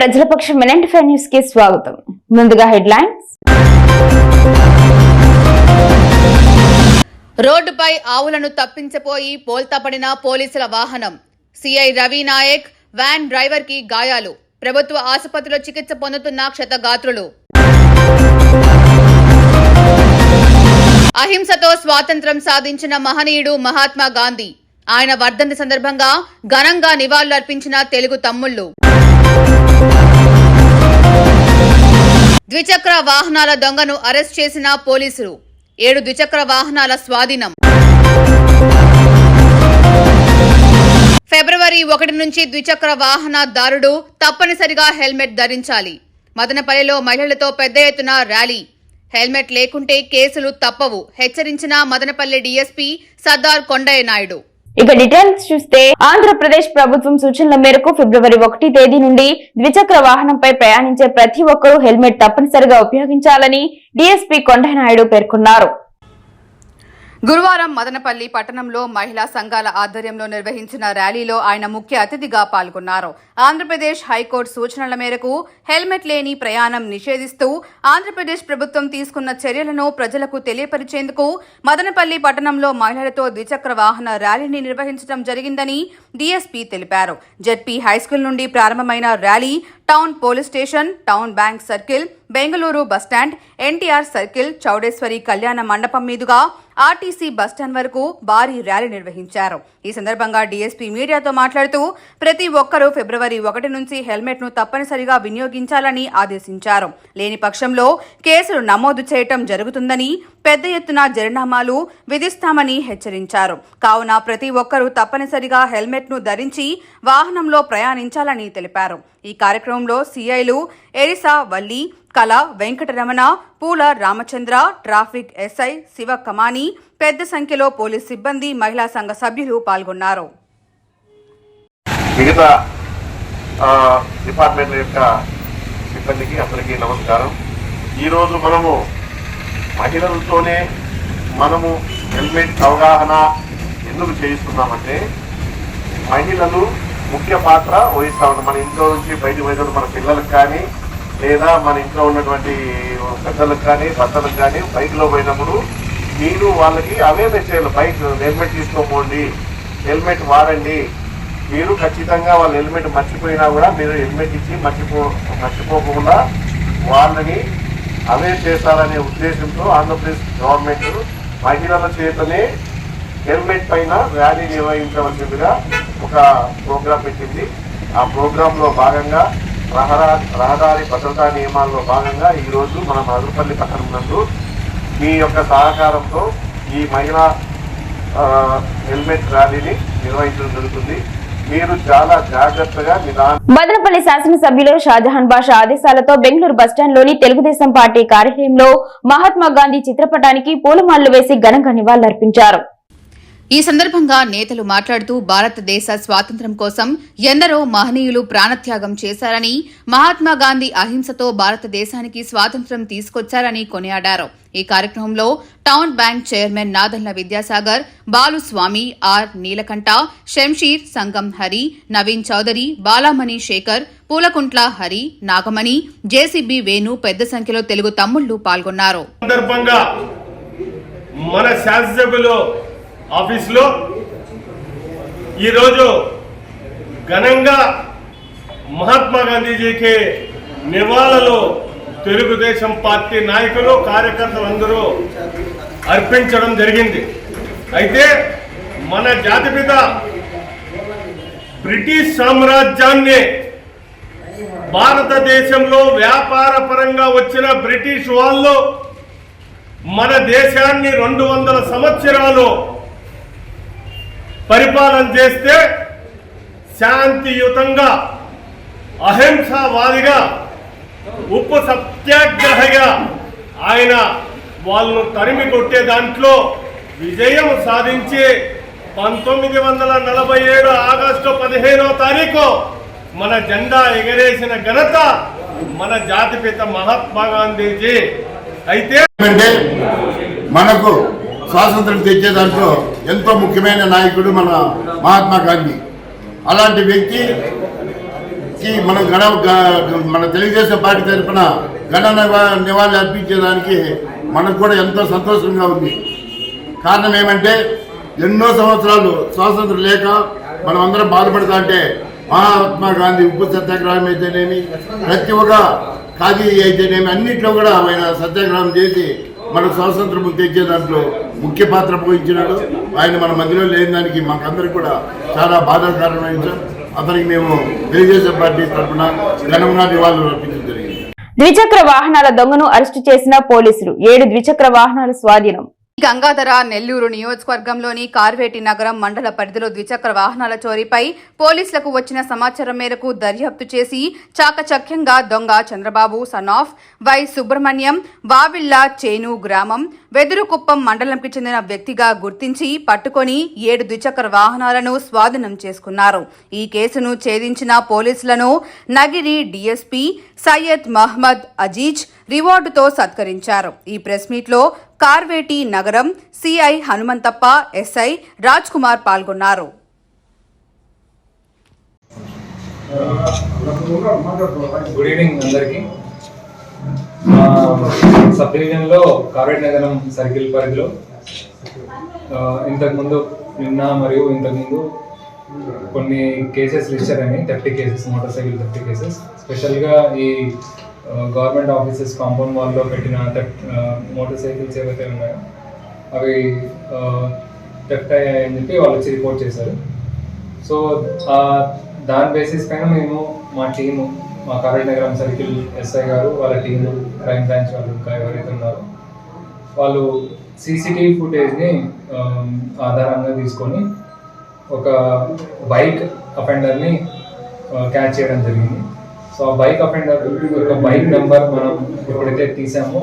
ప్రజల పక్షం మినెంట్ ఫైవ్ న్యూస్కి స్వాగతం. ముందుగా హెడ్లైన్స్. రోడ్డుపై ఆవులను తప్పించపోయి పోల్తాపడిన పోలీసుల వాహనం. సిఐ రవి నాయక్ వ్యాన్ డ్రైవర్కి గాయాలు. ప్రభుత్వ ఆసుపత్రిలో చికిత్స పొందుతున్న క్షతగాత్రులు. అహింసతో స్వాతంత్రం సాధించిన మహనీయుడు మహాత్మా గాంధీ. ఆయన వర్ధంతి సందర్భంగా ఘనంగా నివాళులర్పించిన తెలుగు తమ్ముళ్ళు. ద్విచక్ర వాహనాల దొంగను అరెస్ట్ చేసిన పోలీసులు. ఏడు ద్విచక్ర వాహనాల స్వాధీనం. ఫిబ్రవరి ఒకటి నుంచి ద్విచక్ర వాహనదారుడు తప్పనిసరిగా హెల్మెట్ ధరించాలి. మదనపల్లిలో మహిళలతో పెద్ద ఎత్తున ర్యాలీ. హెల్మెట్ లేకుంటే కేసులు తప్పవు. హెచ్చరించిన మదనపల్లి డీఎస్పీ సర్దార్ కొండయ్య నాయుడు. ఇక డీటెయిల్స్ చూస్తే ఆంధ్రప్రదేశ్ ప్రభుత్వం సూచనల మేరకు ఫిబ్రవరి ఒకటి తేదీ నుండి ద్విచక్ర వాహనంపై ప్రయాణించే ప్రతి ఒక్కరూ హెల్మెట్ తప్పనిసరిగా ఉపయోగించాలని డీఎస్పీ కొండనాయుడు పేర్కొన్నారు. గురువారం మదనపల్లి పట్టణంలో మహిళా సంఘాల ఆధ్వర్యంలో నిర్వహించిన ర్యాలీలో ఆయన ముఖ్య అతిథిగా పాల్గొన్నారు. ఆంధ్రప్రదేశ్ హైకోర్టు సూచనల మేరకు హెల్మెట్ లేని ప్రయాణం నిషేధిస్తూ ఆంధ్రప్రదేశ్ ప్రభుత్వం తీసుకున్న చర్యలను ప్రజలకు తెలియపరిచేందుకు మదనపల్లి పట్టణంలో మహిళలతో ద్విచక్ర వాహన ర్యాలీని నిర్వహించడం జరిగిందని డీఎస్పీ తెలిపారు. జెడ్పీ హైస్కూల్ నుండి ప్రారంభమైన rally town police station town bank circle Bengaluru bus stand NTR circle Chowdeshwari కళ్యాణ మండపం మీదుగా ఆర్టీసీ బస్టాండ్ వరకు భారీ ర్యాలీ నిర్వహించారు. ఈ సందర్భంగా డీఎస్పీ మీడియాతో మాట్లాడుతూ ప్రతి ఒక్కరూ ఫిబ్రవరి ఒకటి నుంచి హెల్మెట్ను తప్పనిసరిగా వినియోగించాలని ఆదేశించారు. లేని పక్షంలో కేసులు నమోదు చేయటం జరుగుతుందని పెద్ద ఎత్తున జరినామాలు విధిస్తామని హెచ్చరించారు. కావున ప్రతి ఒక్కరూ తప్పనిసరిగా హెల్మెట్ను ధరించి వాహనంలో ప్రయాణించాలని తెలిపారు. ఈ కార్యక్రమంలో సిఐలు ఎరిసా వల్లి కళ వెంకటరమణ పూల రామచంద్ర ట్రాఫిక్ ఎస్ఐ శివ కమాని పెద్ద సంఖ్యలో పోలీస్ సిబ్బంది మహిళా సంఘ సభ్యులు పాల్గొన్నారు. మిగతా డిపార్ట్మెంట్ యొక్క సిబ్బందికి అందరికీ నమస్కారం. ఈరోజు మనము మహిళలతోనే మనము హెల్మెట్ అవగాహన ఎందుకు చేయిస్తున్నామంటే మహిళలు ముఖ్య పాత్ర వహిస్తా ఉంటారు. మన ఇంట్లో నుంచి బయట పోయినప్పుడు మన పిల్లలకు కానీ లేదా మన ఇంట్లో ఉన్నటువంటి పెద్దలకు కానీ భర్తలకు కానీ బైక్లో పోయినప్పుడు మీరు వాళ్ళకి అవేర్నెస్ చేయాలి బైక్ హెల్మెట్ తీసుకోపోండి హెల్మెట్ వాడండి. మీరు ఖచ్చితంగా వాళ్ళ హెల్మెట్ మర్చిపోయినా కూడా మీరు హెల్మెట్ ఇచ్చి మర్చిపో మర్చిపోకుండా వాళ్ళని అవేర్ చేస్తారనే ఉద్దేశంతో ఆంధ్రప్రదేశ్ గవర్నమెంట్ మహిళల చేతనే హెల్మెట్ పైన ర్యాలీ నిర్వహించవలసిందిగా ఒక ప్రోగ్రాం పెట్టింది. ఆ ప్రోగ్రాంలో భాగంగా రహదారి భద్రతా నియమాల్లో భాగంగా ఈరోజు మన మధుపల్లి పట్టణం నందు మీ యొక్క సహకారంతో ఈ మహిళా హెల్మెట్ ర్యాలీని నిర్వహించడం జరుగుతుంది. మీరు చాలా జాగ్రత్తగా నిదాన మదనపల్లి శాసనసభ్యులు షాజహాన్ బాషా ఆదేశాలతో బెంగళూరు బస్టాండ్లోని తెలుగుదేశం పార్టీ కార్యాలయంలో మహాత్మా గాంధీ చిత్రపటానికి పూలమాలలు వేసి ఘనంగా నివాళులర్పించారు. ఈ సందర్భంగా నేతలు మాట్లాడుతూ భారతదేశ స్వాతంత్ర్యం కోసం ఎందరో మహనీయులు ప్రాణత్యాగం చేశారని మహాత్మా గాంధీ అహింసతో భారతదేశానికి స్వాతంత్ర్యం తీసుకొచ్చారని కొనియాడారు. ఈ కార్యక్రమంలో town bank chairman Nadella Vidyasagar Baluswamy R Neelakantha Shamsheer Sangam Hari Naveen Chowdary Balamani Sekhar Poolakuntla Hari Nagamani JCB Venu పెద్ద సంఖ్యలో తెలుగు తమ్ముళ్ళు పాల్గొన్నారు. సందర్భంగా మన శాసనసభలో ఆఫీసులో ఈరోజు ఘనంగా మహాత్మా గాంధీజీకి నివాళులు తెలుగుదేశం పార్టీ నాయకులు కార్యకర్తలు అందరూ అర్పించడం జరిగింది. అయితే మన జాతిపిత బ్రిటిష్ సామ్రాజ్యాన్ని భారతదేశంలో వ్యాపార పరంగా వచ్చిన బ్రిటిష్ వాళ్ళు మన దేశాన్ని రెండు వందల సంవత్సరాలు పరిపాలన చేస్తే శాంతియుతంగా అహింసావాదిగా ఉప్పు సత్యాగ్రహగా ఆయన వాళ్ళను తరిమి కొట్టే దాంట్లో విజయం సాధించి పంతొమ్మిది వందల నలభై ఏడు ఆగస్టు పదిహేనో తారీఖు మన జెండా ఎగరేసిన ఘనత మన జాతిపిత మహాత్మా గాంధీజీ. అయితే మనకు స్వాతంత్రం తెచ్చే దాంట్లో ఎంతో ముఖ్యమైన నాయకుడు మన మహాత్మా గాంధీ. అలాంటి వ్యక్తికి మన మనం గణ మన తెలుగుదేశం పార్టీ తరఫున గణ నివా- అర్పించేదానికి మనకు కూడా ఎంతో సంతోషంగా ఉంది. కారణం ఏమంటే ఎన్నో సంవత్సరాలు స్వాతంత్రం లేక మనం అందరం బాధపడతా అంటే మహాత్మా గాంధీ ఉప్పు సత్యాగ్రహం అయితేనేమి ప్రతి ఒక్క ఖాదీ అయితేనేమి అన్నింటిలో కూడా ఆయన సత్యాగ్రహం చేసి మనకు స్వాతంత్రం తెచ్చే దాంట్లో ముఖ్య పాత్ర పోయించినాడు. ఆయన మన మధ్యలో లేని దానికి మాకందరికి కూడా చాలా బాధాకరమైన అతనికి మేము తెలుగుదేశం పార్టీ తరఫున ఘనంగా నివాళులు అర్పించడం జరిగింది. ద్విచక్ర వాహనాల దొంగను అరెస్టు చేసిన పోలీసులు. ఏడు ద్విచక్ర వాహనాల స్వాధీనం. గంగాధర నెల్లూరు నియోజకవర్గంలోని కార్వేటి నగరం మండల పరిధిలో ద్విచక్ర వాహనాల చోరీపై పోలీసులకు వచ్చిన సమాచారం మేరకు దర్యాప్తు చేసి చాకచక్యంగా దొంగ Chandrababu son of Y Subramanyam Vavilla Chenu గ్రామం వెదురుకుప్పం మండలంకి చెందిన వ్యక్తిగా గుర్తించి పట్టుకొని ఏడు ద్విచక్ర వాహనాలను స్వాధీనం చేసుకున్నారు. ఈ కేసును ఛేదించిన పోలీసులను నగిరి డీఎస్పీ సయ్యద్ మహ్మద్ అజీజ్ రివార్డుతో సత్కరించారు. ఈ ప్రెస్ మీట్లో కార్వేటి నగరం సిఐ హనుమంతప్ప ఎస్ఐ రాజ్ కుమార్ పాల్గొన్నారు. గుడ్ ఈవినింగ్ అందరికి. సబ్ డివిజన్లో కావేట్ నగరం సర్కిల్ పరిధిలో ఇంతకుముందు నిన్న మరియు ఇంతకుముందు కొన్ని కేసెస్ రిజిస్టర్ అయినాయి thirty cases motorcycle thirty cases. స్పెషల్గా ఈ గవర్నమెంట్ ఆఫీసెస్ కాంపౌండ్ వాల్లో పెట్టిన మోటార్ సైకిల్స్ ఏవైతే ఉన్నాయో అవి థెఫ్ట్ అయ్యాయని చెప్పి వాళ్ళు వచ్చి రిపోర్ట్ చేశారు. సో ఆ దాని బేసిస్ పైన మేము మా టీము మా కరీంనగరం సర్కిల్ ఎస్ఐ గారు వాళ్ళ టీము క్రైమ్ బ్రాంచ్ వాళ్ళు ఇంకా ఎవరైతే ఉన్నారో వాళ్ళు సీసీటీవీ ఫుటేజ్ని ఆధారంగా తీసుకొని ఒక బైక్ అఫెండర్ని క్యాచ్ చేయడం జరిగింది. సో ఆ బైక్ అఫెండర్ ఒక బైక్ నెంబర్ మనం ఎప్పుడైతే తీసామో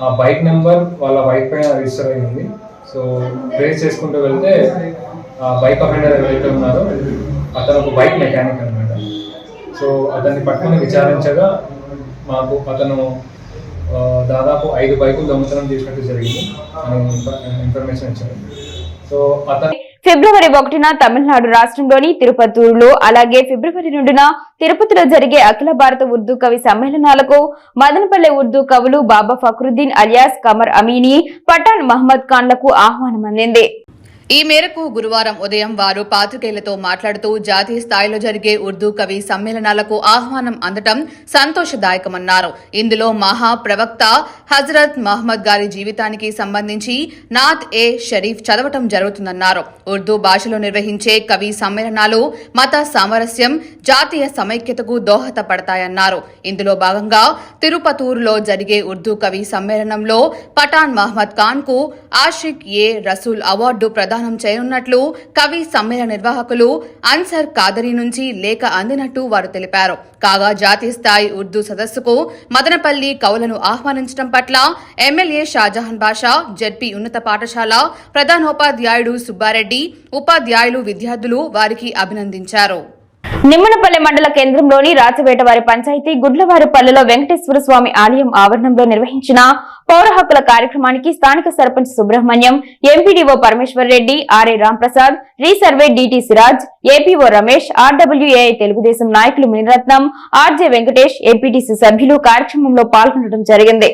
ఆ బైక్ నెంబర్ వాళ్ళ బైక్ పైన రిజిస్టర్ అయి ఉంది సో ట్రేస్ చేసుకుంటూ వెళ్తే ఆ బైక్ అఫెండర్ ఎవరైతే ఉన్నారో అతను ఒక బైక్ మెకానిక్ అనమాట సో అతన్ని పట్టుకుని విచారించగా మాకు అతను దాదాపు ఐదు బైకులు దొంగతనం చేసినట్టు జరిగింది అని ఇన్ఫర్మేషన్ ఇచ్చారు. సో అతను ఫిబ్రవరి ఒకటిన తమిళనాడు రాష్ట్రంలోని తిరుపతూరులో అలాగే ఫిబ్రవరి రెండున తిరుపతిలో జరిగే అఖిల భారత ఉర్దూ కవి సమ్మేళనాలకు మదనపల్లె ఉర్దూ కవులు బాబా ఫక్రుద్దీన్ అలియాస్ కమర్ అమీని పఠాన్ మహమ్మద్ ఖాన్లకు ఆహ్వానం అందింది ఈ మేరకు గురువారం ఉదయం వారు పాత్రికేయులతో మాట్లాడుతూ జాతీయ స్థాయిలో జరిగే ఉర్దూ కవి సమ్మేళనాలకు ఆహ్వానం అందటం సంతోషదాయకమన్నారు. ఇందులో మహా ప్రవక్త హజరత్ మహమ్మద్ గారి జీవితానికి సంబంధించి నాత్ ఏ షరీఫ్ చదవటం జరుగుతుందన్నారు. ఉర్దూ భాషలో నిర్వహించే కవి సమ్మేళనాలు మత సామరస్యం జాతీయ సమైక్యతకు దోహదపడతాయన్నారు. ఇందులో భాగంగా తిరుపతూరులో జరిగే ఉర్దూ కవి సమ్మేళనంలో పఠాన్ మహమ్మద్ ఖాన్కు ఆషిక్ ఏ రసూల్ అవార్డు ప్రదానం చేయనున్నట్లు కవి సమ్మేళన నిర్వాహకులు అన్సర్ కాదరి నుంచి లేఖ అందినట్టు వారు తెలిపారు. కాగా జాతీయ స్థాయి ఉర్దూ సదస్సుకు మదనపల్లి కవులను ఆహ్వానించడం పట్ల ఎమ్మెల్యే షాజహాన్ బాషా జడ్పీ ఉన్నత పాఠశాల ప్రధానోపాధ్యాయుడు సుబ్బారెడ్డి ఉపాధ్యాయులు విద్యార్థులు వారికి అభినందించారు. నిమ్మనపల్లె మండల కేంద్రంలోని రాజవేటవారి పంచాయతీ గుడ్లవారిపల్లెలో వెంకటేశ్వర స్వామి ఆలయం ఆవరణంలో నిర్వహించిన పౌర హక్కుల కార్యక్రమానికి స్థానిక sarpanch Subramanyam MPDO Parameshwar Reddy RA Ramprasad resurvey DT Siraj APO Ramesh RWAI Telugu Desam నాయకులు మినిరత్నం ఆర్జే వెంకటేష్ ఏపీటీసీ సభ్యులు కార్యక్రమంలో పాల్గొనడం జరిగింది.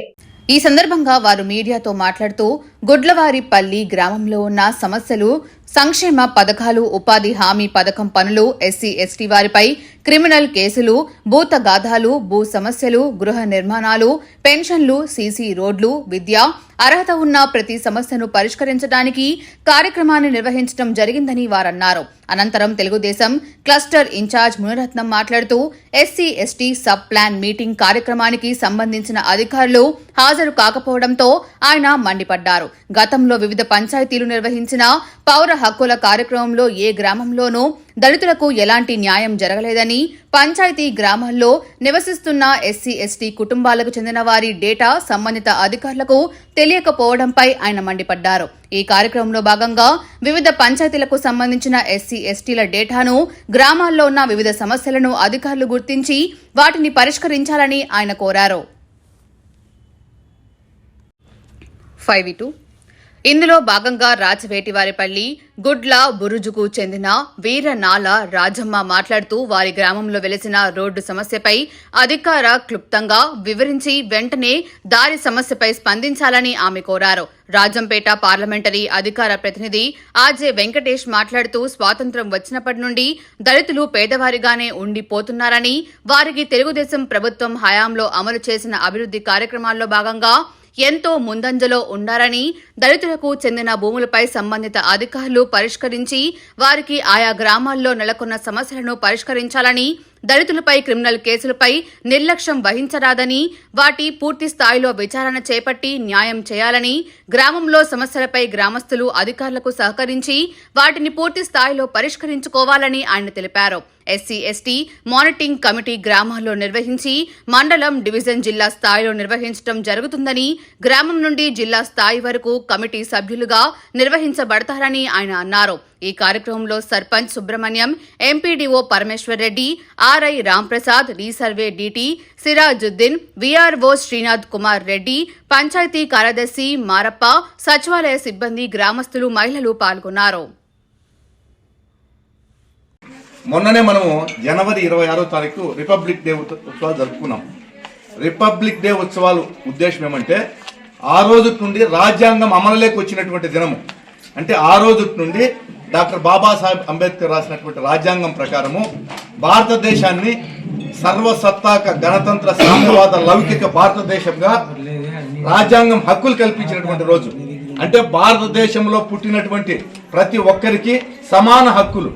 ఈ సందర్భంగా వారు మీడియాతో మాట్లాడుతూ గుడ్లవారిపల్లి గ్రామంలో ఉన్న సమస్యలు సంక్షేమ పథకాలు ఉపాధి హామీ పథకం పనులు ఎస్సీ ఎస్టీ వారిపై క్రిమినల్ కేసులు భూతగాథాలు భూ సమస్యలు గృహ నిర్మాణాలు పెన్షన్లు సీసీ రోడ్లు విద్య అర్హత ఉన్న ప్రతి సమస్యను పరిష్కరించడానికి కార్యక్రమాన్ని నిర్వహించడం జరిగిందని వారన్నారు. అనంతరం తెలుగుదేశం క్లస్టర్ ఇన్ఛార్జ్ మునిరత్నం మాట్లాడుతూ SC ST sub plan meeting కార్యక్రమానికి సంబంధించిన అధికారులు హాజరు కాకపోవడంతో ఆయన మండిపడ్డారు. గతంలో వివిధ పంచాయతీలు నిర్వహించిన పౌర హక్కుల కార్యక్రమంలో ఏ గ్రామంలోనూ దళితులకు ఎలాంటి న్యాయం జరగలేదని పంచాయతీ గ్రామాల్లో నివసిస్తున్న ఎస్సీ ఎస్టీ కుటుంబాలకు చెందిన వారి డేటా సంబంధిత అధికారులకు తెలియకపోవడంపై ఆయన మండిపడ్డారు. ఈ కార్యక్రమంలో భాగంగా వివిధ పంచాయతీలకు సంబంధించిన ఎస్సీ ఎస్టీల డేటాను గ్రామాల్లో ఉన్న వివిధ సమస్యలను అధికారులు గుర్తించి వాటిని పరిష్కరించాలని ఆయన కోరారు. ఫైవ్ ఇందులో భాగంగా రాచవేటివారిపల్లి గుడ్ల బురుజుకు చెందిన వీరనాల రాజమ్మ మాట్లాడుతూ వారి గ్రామంలో వెలిసిన రోడ్డు సమస్యపై అధికార క్లుప్తంగా వివరించి వెంటనే దారి సమస్యపై స్పందించాలని ఆమె కోరారు. రాజంపేట పార్లమెంటరీ అధికార ప్రతినిధి ఆర్జే వెంకటేష్ మాట్లాడుతూ స్వాతంత్ర్యం వచ్చినప్పటి నుండి దళితులు పేదవారిగానే ఉండిపోతున్నారని వారికి తెలుగుదేశం ప్రభుత్వం హయాంలో అమలు చేసిన అభివృద్ధి కార్యక్రమాల్లో భాగంగా ఎంతో ముందంజలో ఉన్నారని దళితులకు చెందిన భూములపై సంబంధిత అధికారులు పరిష్కరించి వారికి ఆయా గ్రామాల్లో నెలకొన్న సమస్యలను పరిష్కరించాలని దళితులపై క్రిమినల్ కేసులపై నిర్లక్ష్యం వహించరాదని వాటి పూర్తి స్థాయిలో విచారణ చేపట్టి న్యాయం చేయాలని గ్రామంలో సమస్యలపై గ్రామస్తులు అధికారులకు సహకరించి వాటిని పూర్తి స్థాయిలో పరిష్కరించుకోవాలని ఆయన తెలిపారు. ఎస్సీ ఎస్టీ మానిటరింగ్ కమిటీ గ్రామాల్లో నిర్వహించి మండలం డివిజన్ జిల్లా స్థాయిలో నిర్వహించడం జరుగుతుందని గ్రామం నుండి జిల్లా స్థాయి వరకు కమిటీ సభ్యులుగా నిర్వహించబడతారని ఆయన అన్నారు. ఈ కార్యక్రమంలో sarpanch Subramanyam MPDO Parameshwar Reddy RI Ramprasad resurvey DT Sirajuddin VRO Srinath Kumar Reddy panchayat కార్యదర్శి మారప్ప సచివాలయ సిబ్బంది గ్రామస్తులు మహిళలు పాల్గొన్నారు. మొన్ననే మనము జనవరి ఇరవై ఆరో తారీఖు రిపబ్లిక్ డే ఉత్సవాలు జరుపుకున్నాం. రిపబ్లిక్ డే ఉత్సవాలు ఉద్దేశం ఏమంటే ఆ రోజు నుండి రాజ్యాంగం అమలులోకి వచ్చినటువంటి దినము. అంటే ఆ రోజు నుండి డాక్టర్ బాబాసాహెబ్ అంబేద్కర్ రాసినటువంటి రాజ్యాంగం ప్రకారము భారతదేశాన్ని సర్వసత్తాక గణతంత్ర సామ్యవాద లౌకిక భారతదేశంగా రాజ్యాంగం హక్కులు కల్పించినటువంటి రోజు. అంటే భారతదేశంలో పుట్టినటువంటి ప్రతి ఒక్కరికి సమాన హక్కులు.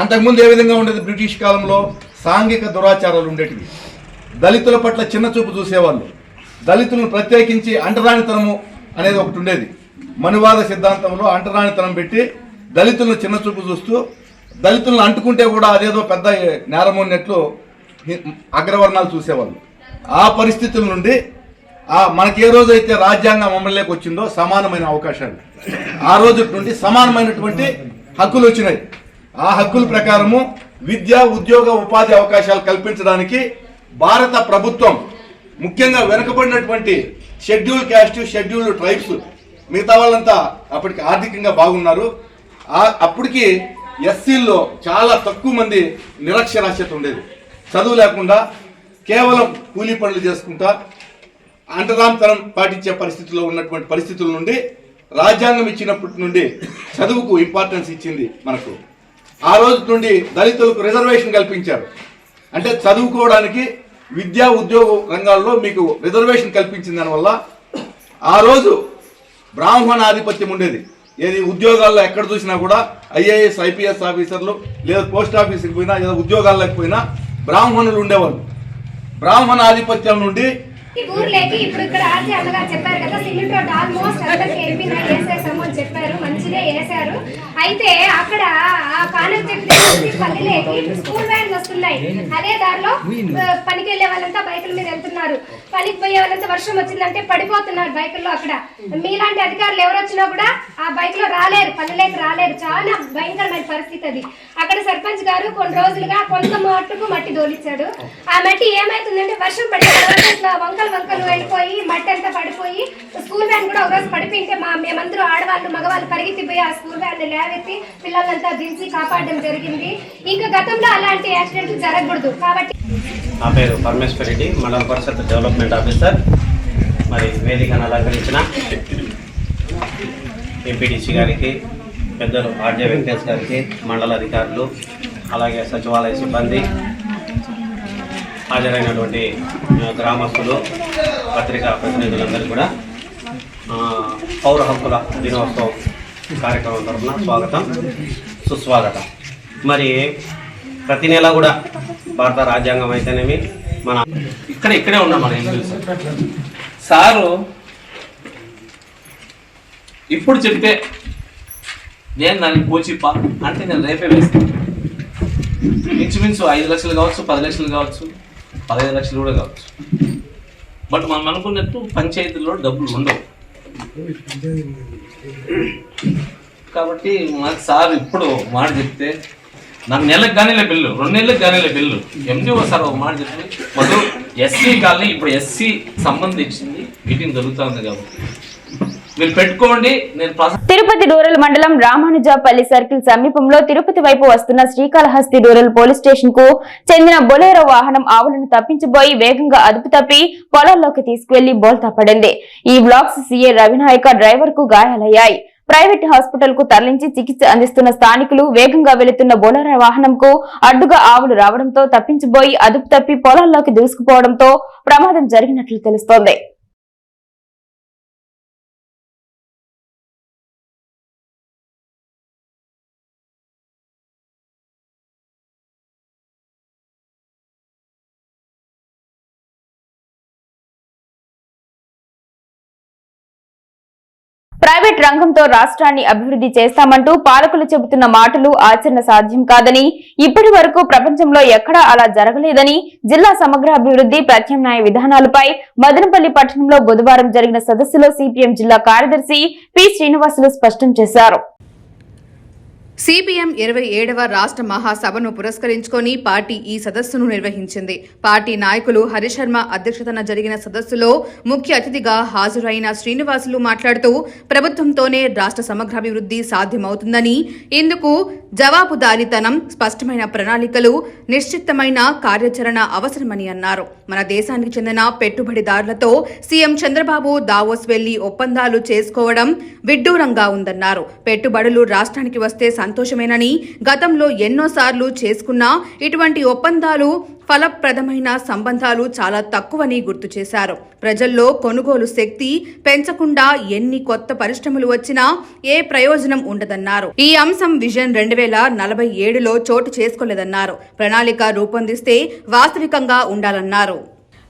అంతకుముందు ఏ విధంగా ఉండేది బ్రిటిష్ కాలంలో? సాంఘిక దురాచారాలు ఉండేటివి. దళితుల పట్ల చిన్న చూపు చూసేవాళ్ళు. దళితులను ప్రత్యేకించి అంటరానితనము అనేది ఒకటి ఉండేది. మనువాద సిద్ధాంతంలో అంటరానితనం పెట్టి దళితులను చిన్న చూపు చూస్తూ దళితులను అంటుకుంటే కూడా అదేదో పెద్ద నేరం ఉన్నట్లు అగ్రవర్ణాలు చూసేవాళ్ళు. ఆ పరిస్థితుల నుండి ఆ మనకి ఏ రోజైతే రాజ్యాంగం అమలులోకి వచ్చిందో సమానమైన అవకాశాలు. ఆ రోజు నుండి సమానమైనటువంటి హక్కులు వచ్చినాయి. ఆ హక్కుల ప్రకారము విద్య ఉద్యోగ ఉపాధి అవకాశాలు కల్పించడానికి భారత ప్రభుత్వం ముఖ్యంగా వెనుకబడినటువంటి షెడ్యూల్ క్యాస్ట్ షెడ్యూల్ ట్రైబ్స్ మిగతా వాళ్ళంతా అప్పటికి ఆర్థికంగా బాగున్నారు. అప్పటికి ఎస్సీల్లో చాలా తక్కువ మంది నిరక్షరాస్యత ఉండేది. చదువు లేకుండా కేవలం కూలీ పనులు చేసుకుంటా అంటరాంతరం పాటించే పరిస్థితిలో ఉన్నటువంటి పరిస్థితుల నుండి రాజ్యాంగం ఇచ్చినప్పటి నుండి చదువుకు ఇంపార్టెన్స్ ఇచ్చింది మనకు. ఆ రోజు నుండి దళితులకు రిజర్వేషన్ కల్పించారు. అంటే చదువుకోవడానికి విద్యా ఉద్యోగ రంగాల్లో మీకు రిజర్వేషన్ కల్పించిన దానివల్ల ఆ రోజు బ్రాహ్మణ ఆధిపత్యం ఉండేది. ఏది ఉద్యోగాల్లో ఎక్కడ చూసినా కూడా ఐఏఎస్ ఐపీఎస్ ఆఫీసర్లు లేదా పోస్ట్ ఆఫీస్కి పోయినా లేదా ఉద్యోగాల్లోకి పోయినా బ్రాహ్మణులు ఉండేవాళ్ళు. బ్రాహ్మణ ఆధిపత్యం నుండి ఈ ఊర్లోకి ఇప్పుడు ఇక్కడ ఆర్జీ అన్నగారు చెప్పారు కదా సిమెంట్ రోడ్ ఆల్మోస్ట్ అందరికి ఏపీనా వేసేసాము అని చెప్పారు మంచిగా వేసారు అయితే అక్కడ ఆ చెప్పి పల్లెలేకి స్కూల్ వ్యాన్స్ వస్తున్నాయి. అదే దారిలో పనికి వెళ్ళే వాళ్ళంతా బైకుల మీద వెళ్తున్నారు. పనికి పోయే వాళ్ళంతా వర్షం వచ్చిందంటే పడిపోతున్నారు బైకుల్లో అక్కడ. మీలాంటి అధికారులు ఎవరు వచ్చినా కూడా ఆ బైక్లో రాలేరు పల్లెలేకి రాలేరు. చాలా భయంకరమైన పరిస్థితి అది. అక్కడ సర్పంచ్ గారు కొన్ని రోజులుగా కొంత మట్టుకు మట్టి దోలిచ్చాడు. ఆ మట్టి ఏమైతుందంటే వర్షం పడి తర్వాత ఇట్లా వంకలు వంకలు వెళ్ళిపోయి మట్టి అంతా పడిపోయి స్కూల్ వ్యాన్ కూడా ఒకరోజు పడిపోయింటే మా మేమందరూ ఆడవాళ్ళు మగవాళ్ళు పరిగెత్తిపోయి ఆ స్కూల్ వ్యాన్ లేవెత్తి పిల్లలంతా దించి కాపాడడం జరిగింది. ఇంకా గతంలో అలాంటి యాక్సిడెంట్లు జరగకూడదు. కాబట్టి నా పేరు పరమేశ్వర్ రెడ్డి మండల పరిషత్ డెవలప్మెంట్ ఆఫీసర్. మరి వేదికను అలంకరించిన ఎంపీటీసీ గారికి పెద్దలు ఆర్జే వెంకటేష్ గారికి మండల అధికారులు అలాగే సచివాలయ సిబ్బంది హాజరైనటువంటి గ్రామస్తులు పత్రికా ప్రతినిధులందరూ కూడా పౌర హక్కుల దినోత్సవం కార్యక్రమం తరఫున స్వాగతం సుస్వాగతం. మరి ప్రతి నెల కూడా భారత రాజ్యాంగం అయితేనేమి మన ఇక్కడ ఇక్కడే ఉన్నాం మన ఇల్లు సారు ఇప్పుడు చెప్తే నేను దాన్ని పోచిప్ప అంటే నేను రేపే వేస్తాను ఇంచుమించు ఐదు లక్షలు కావచ్చు పది లక్షలు కావచ్చు. పదహైదు లక్షలు కూడా కావచ్చు. బట్ మనం అనుకున్నట్టు పంచాయతీలో డబ్బులు ఉండవు. కాబట్టి మాకు సార్ ఇప్పుడు మాట చెప్తే నాకు నెలకు కానీలే బిల్లు రెండు నెలలకు కానీలే బిల్లు. ఎండిఓ సార్ ఒక మాట చెప్పి మొదలు ఎస్సీ కాలనీ ఇప్పుడు ఎస్సీ సంబంధించింది మీటింగ్ జరుగుతుంది కాబట్టి మీరు పెట్టుకోండి నేను తిరుపతి రూరల్ మండలం రామానుజాపల్లి సర్కిల్ సమీపంలో తిరుపతి వైపు వస్తున్న శ్రీకాళహస్తి రూరల్ పోలీస్ స్టేషన్కు చెందిన బొలేరో వాహనం ఆవులను తప్పించబోయి వేగంగా అదుపు తప్పి పొలాల్లోకి తీసుకువెళ్ళి బోల్తా పడింది. ఈ బ్లాక్స్ సీఏ రవినాయక డ్రైవర్కు గాయాలయ్యాయి. ప్రైవేట్ హాస్పిటల్కు తరలించి చికిత్స అందిస్తున్న స్థానికులు వేగంగా వెళుతున్న బొలెరో వాహనంకు అడ్డుగా ఆవులు రావడంతో తప్పించబోయి అదుపు తప్పి పొలాల్లోకి దూసుకుపోవడంతో ప్రమాదం జరిగినట్లు తెలుస్తోంది. ప్రైవేట్ రంగంతో రాష్ట్రాన్ని అభివృద్ధి చేస్తామంటూ పాలకులు చెబుతున్న మాటలు ఆచరణ సాధ్యం కాదని ఇప్పటి వరకు ప్రపంచంలో ఎక్కడా అలా జరగలేదని జిల్లా సమగ్ర అభివృద్ధి ప్రత్యామ్నాయ విధానాలపై మదనపల్లి పట్టణంలో బుధవారం జరిగిన సదస్సులో సిపిఎం జిల్లా కార్యదర్శి పి శ్రీనివాసులు స్పష్టం చేశారు. సిపిఎం ఇరవై ఏడవ రాష్ట్ర మహాసభను పురస్కరించుకొని పార్టీ ఈ సదస్సును నిర్వహించింది. పార్టీ నాయకులు హరిశర్మ అధ్యక్షతన జరిగిన సదస్సులో ముఖ్య అతిథిగా హాజరైన శ్రీనివాసులు మాట్లాడుతూ ప్రభుత్వంతోనే రాష్ట్ర సమగ్రాభివృద్ధి సాధ్యమవుతుందని ఇందుకు జవాబుదారీతనం స్పష్టమైన ప్రణాళికలు నిశ్చితమైన కార్యాచరణ అవసరమని అన్నారు. మన దేశానికి చెందిన పెట్టుబడిదారులతో సీఎం చంద్రబాబు దావోస్ వెళ్ళి ఒప్పందాలు చేసుకోవడం విడ్డూరంగా ఉందన్నారు. పెట్టుబడులు రాష్ట్రానికి వస్తే సంతోషమేనని గతంలో ఎన్నోసార్లు చేసుకున్నా ఇటువంటి ఒప్పందాలు ఫలప్రదమైన సంబంధాలు చాలా తక్కువని గుర్తు చేశారు. ప్రజల్లో కొనుగోలు శక్తి పెంచకుండా ఎన్ని కొత్త పరిశ్రమలు వచ్చినా ఏ ప్రయోజనం ఉండదన్నారు. ఈ అంశం విజన్ రెండు వేల నలభై ఏడులో చోటు చేసుకోలేదన్నారు. ప్రణాళిక రూపొందిస్తే వాస్తవికంగా ఉండాలన్నారు.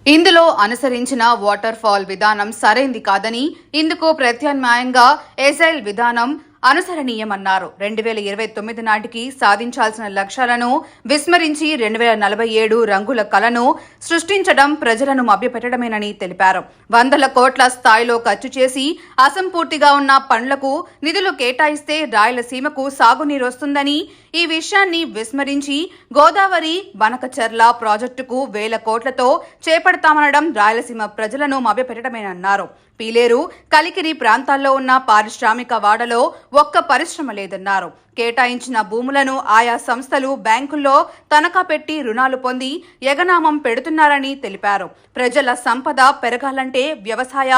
ఇందులో అనుసరించిన వాటర్ ఫాల్ విధానం సరైంది కాదని ఇందుకు ప్రత్యామ్నాయంగా ఎజైల్ విధానం అనుసరణీయమన్నారు. రెండు వేల ఇరవై తొమ్మిది నాటికి సాధించాల్సిన లక్ష్యాలను విస్మరించి రెండు వేల నలభై ఏడు రంగుల కలను సృష్టించడం ప్రజలను మభ్యపెట్టడమేనని తెలిపారు. వందల కోట్ల స్థాయిలో ఖర్చు చేసి అసంపూర్తిగా ఉన్న పనులకు నిధులు కేటాయిస్తే రాయలసీమకు సాగునీరు వస్తుందని ఈ విషయాన్ని విస్మరించి గోదావరి వనకచర్ల ప్రాజెక్టుకు వేల కోట్లతో చేపడతామనడం రాయలసీమ ప్రజలను మభ్యపెట్టడమేనన్నారు. పీలేరు కలికిరి ప్రాంతాల్లో ఉన్న పారిశ్రామిక వాడలో ఒక్క పరిశ్రమ లేదన్నారు. కేటాయించిన భూములను ఆయా సంస్థలు బ్యాంకుల్లో తనఖా పెట్టి రుణాలు పొంది ఎగనామం పెడుతున్నారని తెలిపారు. ప్రజల సంపద పెరగాలంటే వ్యవసాయ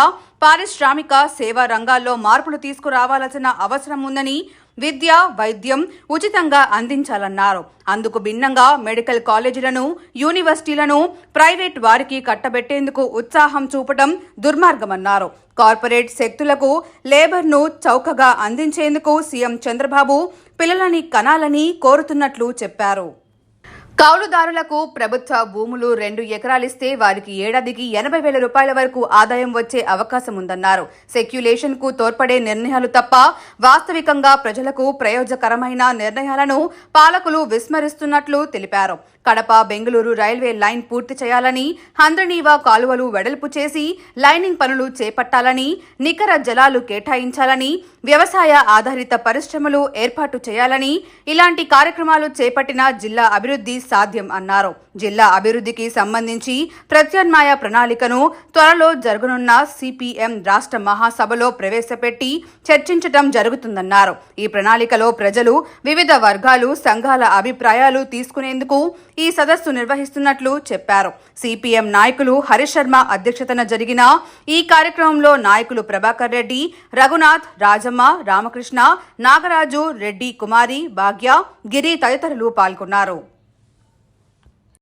పారిశ్రామిక సేవా రంగాల్లో మార్పులు తీసుకురావాల్సిన అవసరం ఉందని విద్య వైద్యం ఉచితంగా అందించాలన్నారు. అందుకు భిన్నంగా మెడికల్ కాలేజీలను యూనివర్సిటీలను ప్రైవేట్ వారికి కట్టబెట్టేందుకు ఉత్సాహం చూపడం దుర్మార్గమన్నారు. కార్పొరేట్ శక్తులకు లేబర్ను చౌకగా అందించేందుకు సీఎం చంద్రబాబు పిల్లలని కనాలని కోరుతున్నట్లు చెప్పారు. కౌలుదారులకు ప్రభుత్వ భూములు రెండు ఎకరాలిస్తే వారికి ఏడాదికి ఎనభై వేల రూపాయల వరకు ఆదాయం వచ్చే అవకాశం ఉందన్నారు. సెక్యులేషన్కు తోడ్పడే నిర్ణయాలు తప్ప వాస్తవికంగా ప్రజలకు ప్రయోజకరమైన నిర్ణయాలను పాలకులు విస్మరిస్తున్నట్లు తెలిపారు. కడప బెంగళూరు రైల్వే లైన్ పూర్తి చేయాలని హంద్రనీవా కాలువలు వెడల్పు చేసి లైనింగ్ పనులు చేపట్టాలని నికర జలాలు కేటాయించాలని వ్యవసాయ ఆధారిత పరిశ్రమలు ఏర్పాటు చేయాలని ఇలాంటి కార్యక్రమాలు చేపట్టిన జిల్లా అభివృద్ధి సాధ్యం అన్నారు. జిల్లా అభివృద్ధికి సంబంధించి ప్రత్యామ్నాయ ప్రణాళికను త్వరలో జరగనున్న సిపిఎం రాష్ట్ర మహాసభలో ప్రవేశపెట్టి చర్చించటం జరుగుతుందన్నారు. ఈ ప్రణాళికలో ప్రజలు వివిధ వర్గాలు సంఘాల అభిప్రాయాలు తీసుకునేందుకు ఈ సదస్సు నిర్వహిస్తున్నట్లు చెప్పారు. సిపిఎం నాయకులు హరీష్ శర్మ అధ్యక్షతన జరిగిన ఈ కార్యక్రమంలో నాయకులు ప్రభాకర్ రెడ్డి రఘునాథ్ రాజమ్మ రామకృష్ణ నాగరాజు రెడ్డి కుమారి భాగ్య గిరి తదితరులు పాల్గొన్నారు.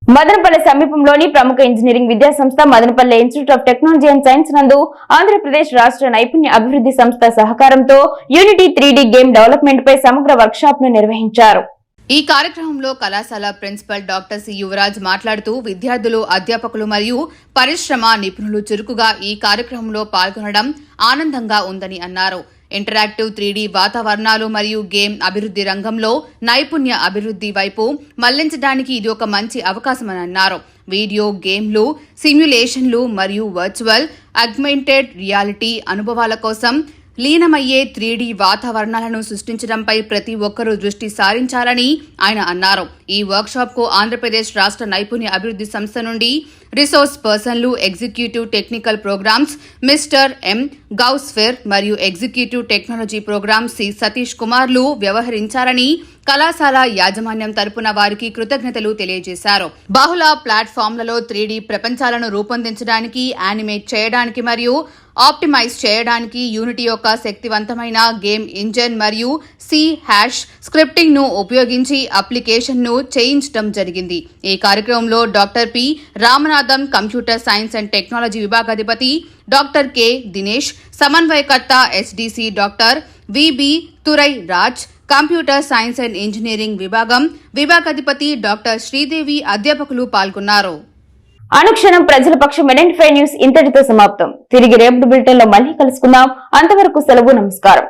మదనపల్లె సమీపంలోని ప్రముఖ ఇంజనీరింగ్ విద్యా సంస్థ Madanapalle institute of technology and science నందు ఆంధ్రప్రదేశ్ రాష్ట్ర నైపుణ్య అభివృద్ధి సంస్థ సహకారంతో యూనిటీ త్రీ గేమ్ డెవలప్మెంట్ పై సమగ్ర వర్క్షాప్ను నిర్వహించారు. ఈ కార్యక్రమంలో కళాశాల ప్రిన్సిపల్ డాక్టర్ సి యువరాజ్ మాట్లాడుతూ విద్యార్థులు అధ్యాపకులు మరియు పరిశ్రమ నిపుణులు చురుకుగా ఈ కార్యక్రమంలో పాల్గొనడం ఆనందంగా ఉందని అన్నారు. ఇంటరాక్టివ్ త్రీ వాతావరణాలు మరియు గేమ్ అభివృద్ధి రంగంలో నైపుణ్య అభివృద్ధి వైపు మళ్ళించడానికి ఇది ఒక మంచి అవకాశమని అన్నారు. వీడియో గేమ్లు సిమ్యులేషన్లు మరియు వర్చువల్ అగ్మెంటెడ్ రియాలిటీ అనుభవాల కోసం లీనమయ్యే త్రీ వాతావరణాలను సృష్టించడంపై ప్రతి ఒక్కరూ దృష్టి సారించాలని ఆయన అన్నారు. ఈ వర్క్షాప్కు ఆంధ్రప్రదేశ్ రాష్ట్ర నైపుణ్య అభివృద్ధి సంస్థ నుండి resource పర్సన్లు executive technical programmes mister M Gousfer మరియు executive technology programme C Satish కుమార్లు వ్యవహరించారని కళాశాల యాజమాన్యం తరపున వారికి కృతజ్ఞతలు తెలియజేశారు. బహుళ ప్లాట్ఫామ్లలో త్రీ ప్రపంచాలను రూపొందించడానికి యానిమేట్ చేయడానికి మరియు ఆప్టిమైజ్ చేయడానికి యూనిటీ యొక్క శక్తివంతమైన గేమ్ ఇంజన్ మరియు సి హ్యాష్ స్క్రిప్టింగ్ను ఉపయోగించి అప్లికేషన్ను చేయించడం జరిగింది. ఈ కార్యక్రమంలో doctor P Ramanath computer science and technology విభాగాధిపతి doctor K. Dinesh సమన్వయకర్త SDC doctor VB Thurai Raj computer science and engineering విభాగం విభాగాధిపతి డాక్టర్ శ్రీదేవి అధ్యాపకులు పాల్గొన్నారు. అనుక్షణం ప్రజల పక్షం ఎన్ఎన్ న్యూస్ ఇంతటితో సమాప్తం. తిరిగి రేపు బులెటిన్లో మళ్ళీ కలుసుకుందాం. అంతవరకు సెలవు నమస్కారం.